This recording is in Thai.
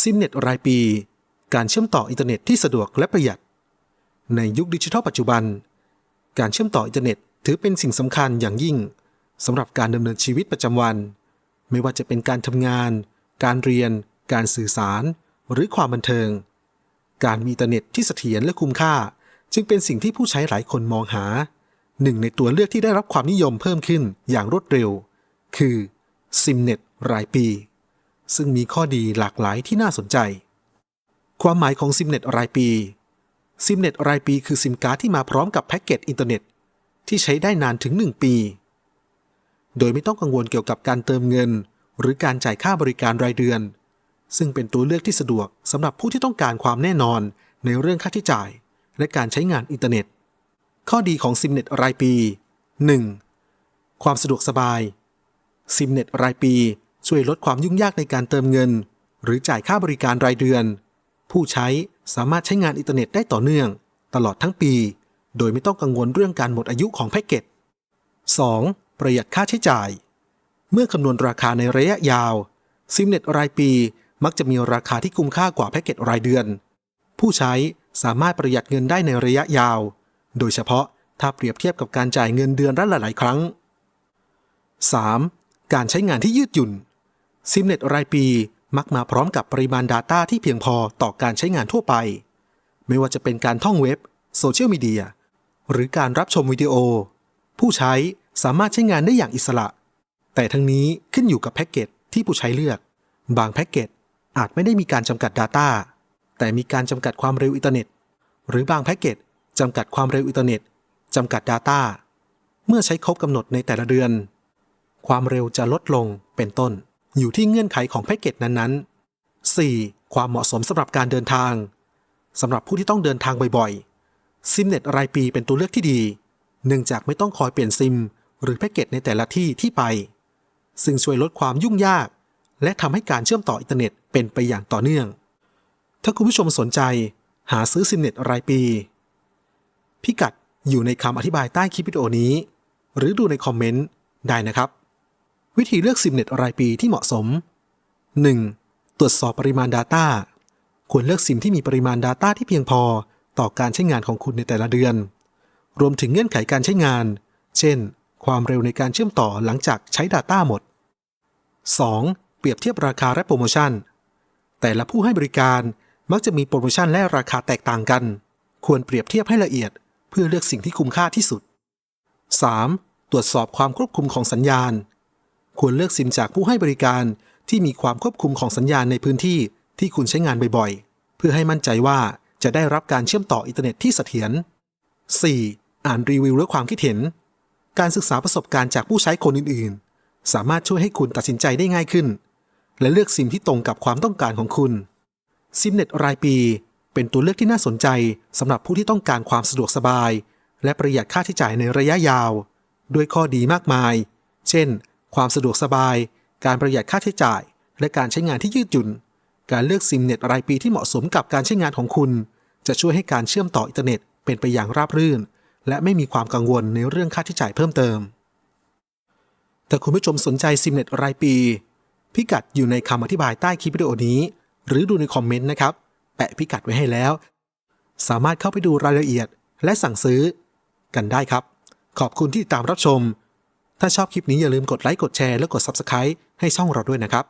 ซิมเน็ตรายปี การเชื่อมต่ออินเทอร์เน็ตที่สะดวกและประหยัด ในยุคดิจิทัลปัจจุบัน การเชื่อมต่ออินเทอร์เน็ตถือเป็นสิ่งสำคัญอย่างยิ่งสำหรับการดำเนินชีวิตประจำวัน ไม่ว่าจะเป็นการทำงาน การเรียน การสื่อสาร หรือความบันเทิง การมีอินเทอร์เน็ตที่เสถียรและคุ้มค่า จึงเป็นสิ่งที่ผู้ใช้หลายคนมองหา หนึ่งในตัวเลือกที่ได้รับความนิยมเพิ่มขึ้นอย่างรวดเร็ว คือซิมเน็ตรายปี ซึ่งมีข้อดีหลากหลายที่น่าสนใจ ความหมายของซิมเน็ตรายปีซิมเน็ตรายปีคือซิมการ์ดที่มาพร้อมกับแพ็กเกจอินเทอร์เน็ต ที่ใช้ได้นานถึง 1 ปี โดยไม่ต้องกังวลเกี่ยวกับการเติมเงิน หรือการจ่ายค่าบริการรายเดือน ซึ่งเป็นตัวเลือกที่สะดวกสำหรับผู้ที่ต้องการความแน่นอนในเรื่องค่าใช้จ่าย และการใช้งานอินเทอร์เน็ต ข้อดีของซิมเน็ตรายปี 1. ความสะดวกสบายซิมเน็ตรายปี ช่วยลดความยุ่งยากในการเติมเงิน หรือจ่ายค่าบริการรายเดือน ผู้ใช้สามารถใช้งานอินเทอร์เน็ตได้ต่อเนื่อง ตลอดทั้งปี โดยไม่ต้องกังวลเรื่องการหมดอายุของแพ็กเกจ 2. ประหยัดค่าใช้จ่าย เมื่อคำนวณราคาในระยะยาวซิมเน็ตรายปีมักจะมีราคาที่คุ้มค่ากว่าแพ็กเกจรายเดือน ผู้ใช้สามารถประหยัดเงินได้ในระยะยาว โดยเฉพาะถ้าเปรียบเทียบกับการจ่ายเงินเดือนละหลายครั้ง 3. การใช้งานที่ยืดหยุ่น ซิมเน็ตรายปีมักมาพร้อมกับปริมาณ Data ที่เพียงพอต่อการใช้งานทั่วไป ไม่ว่าจะเป็นการท่องเว็บ โซเชียลมีเดีย หรือการรับชมวิดีโอ ผู้ใช้สามารถใช้งานได้อย่างอิสระ แต่ทั้งนี้ขึ้นอยู่กับแพ็กเกจที่ผู้ใช้เลือก บางแพ็กเกจอาจไม่ได้มีการจำกัด Data แต่มีการจำกัดความเร็วอินเทอร์เน็ต หรือบางแพ็กเกจจำกัดความเร็วอินเทอร์เน็ตจำกัด Data เมื่อใช้ครบกำหนดในแต่ละเดือน ความเร็วจะลดลงเป็นต้น อยู่ที่เงื่อนไขของแพ็กเกจนั้นๆ 4. ความเหมาะสมสำหรับการเดินทางสำหรับผู้ที่ต้องเดินทางบ่อยๆ ซิมเน็ตรายปีเป็นตัวเลือกที่ดี เนื่องจากไม่ต้องคอยเปลี่ยนซิม หรือแพ็กเกจในแต่ละที่ที่ไป ซึ่งช่วยลดความยุ่งยาก และทำให้การเชื่อมต่ออินเทอร์เน็ตเป็นไปอย่างต่อเนื่อง ถ้าคุณผู้ชมสนใจ หาซื้อซิมเน็ตรายปี พิกัดอยู่ในคำอธิบายใต้คลิปวิดีโอนี้ หรือดูในคอมเมนต์ได้นะครับ วิธีเลือกซิมเน็ตรายปีที่เหมาะสม 1. ตรวจสอบปริมาณ Data ควรเลือกซิมที่มีปริมาณ Data ที่เพียงพอต่อการใช้งานของคุณในแต่ละเดือน รวมถึงเงื่อนไขการใช้งาน เช่น ความเร็วในการเชื่อมต่อหลังจากใช้ Data หมด 2. เปรียบเทียบราคาและโปรโมชั่น แต่ละผู้ให้บริการมักจะมีโปรโมชั่นและราคาแตกต่างกัน ควรเปรียบเทียบให้ละเอียด เพื่อเลือกสิ่งที่คุ้มค่าที่สุด 3. ตรวจสอบความควบคุมของสัญญาณ ควรเลือกซิมจากผู้ให้บริการที่มีความควบคุมของสัญญาณในพื้นที่ที่คุณใช้งานบ่อยๆ เพื่อให้มั่นใจว่าจะได้รับการเชื่อมต่ออินเทอร์เน็ตที่เสถียร 4. อ่านรีวิวและความคิดเห็น การศึกษาประสบการณ์จากผู้ใช้คนอื่นๆ สามารถช่วยให้คุณตัดสินใจได้ง่ายขึ้น และเลือกซิมที่ตรงกับความต้องการของคุณซิมเน็ตรายปี เป็นตัวเลือกที่น่าสนใจสำหรับผู้ที่ต้องการความสะดวกสบาย และประหยัดค่าใช้จ่ายในระยะยาว ด้วยข้อดีมากมาย เช่น ความสะดวกสบาย การประหยัดค่าใช้จ่าย และการใช้งานที่ยืดหยุ่น การเลือกซิมเน็ตรายปีที่เหมาะสมกับการใช้งานของคุณ จะช่วยให้การเชื่อมต่ออินเทอร์เน็ตเป็นไปอย่างราบรื่น และไม่มีความกังวลในเรื่องค่าใช้จ่ายเพิ่มเติม แต่คุณผู้ชมสนใจซิมเน็ตรายปี พิกัดอยู่ในคำอธิบายใต้คลิปวิดีโอนี้ หรือดูในคอมเมนต์นะครับ แปะพิกัดไว้ให้แล้ว สามารถเข้าไปดูรายละเอียดและสั่งซื้อ กันได้ครับ ขอบคุณที่ติดตามรับชม ถ้าชอบคลิปนี้อย่าลืมกดไลค์กดแชร์และกด Subscribe ให้ช่องเราด้วยนะครับ